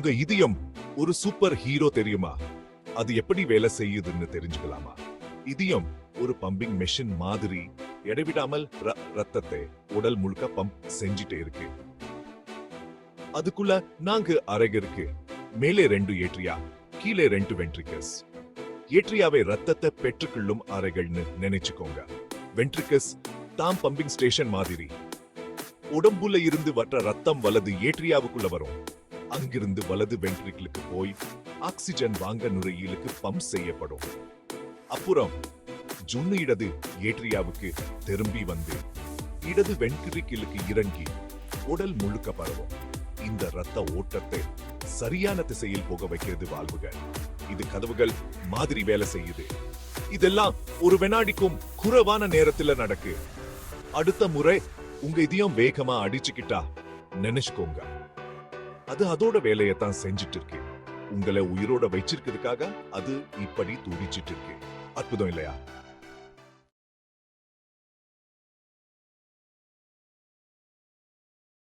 உங்க இதயம் ஒரு சூப்பர் ஹீரோ தெரியுமா? அது எப்படி வேலை செய்யுதுன்னு தெரிஞ்சுக்கலாமா? இதயம் ஒரு பம்பிங் மெஷின் மாதிரி இடைவிடாமல் ரத்தத்தை உடல் முழுக்க பம்ப் செஞ்சுட்டே இருக்கு. அதுக்குள்ள நான்கு அறைக இருக்கு. மேலே ரெண்டு ஏட்ரியா கீழே ரெண்டு வென்ட்ரிகஸ். ஏட்ரியாவை ரத்தத்தை பெற்றுக்கொள்ளும் அறைகள்னு நினைச்சுக்கோங்க. வென்ட்ரிகஸ் தாம் பம்பிங் ஸ்டேஷன் மாதிரி. உடம்புல இருந்து வற்ற ரத்தம் வலது ஏட்ரியாவுக்குள்ள வரும். அங்கிருந்து வலது வென்ட்ரிக்கிளுக்கு போய் ஆக்சிஜன் வாங்க நுரையீலுக்கு பம்ப் செய்யப்படும். அப்புறம் ஜுன்னு இடது ஏட்ரியாவுக்கு திரும்பி வந்து இடது வென்ட்ரிக்கிளுக்கு இறங்கி உடல் முழுக்க பரவும். இந்த ரத்த ஓட்டத்தை சரியான திசையில் போக வைக்கிறது வாழ்வுகள் இது கதவுகள் மாதிரி வேலை செய்யுது. இதெல்லாம் ஒரு வினாடிக்கும் குறைவான நேரத்துல நடக்கு. அடுத்த முறை உங்க இதயம் வேகமா அடிச்சுக்கிட்டா நினைச்சுக்கோங்க. அது அதோட வேலையை தான் செஞ்சுட்டு இருக்கு உங்களை உயிரோட வச்சிருக்கிறதுக்காக அது இப்படி துடிச்சிட்டு இருக்கு அற்புதம் இல்லையா?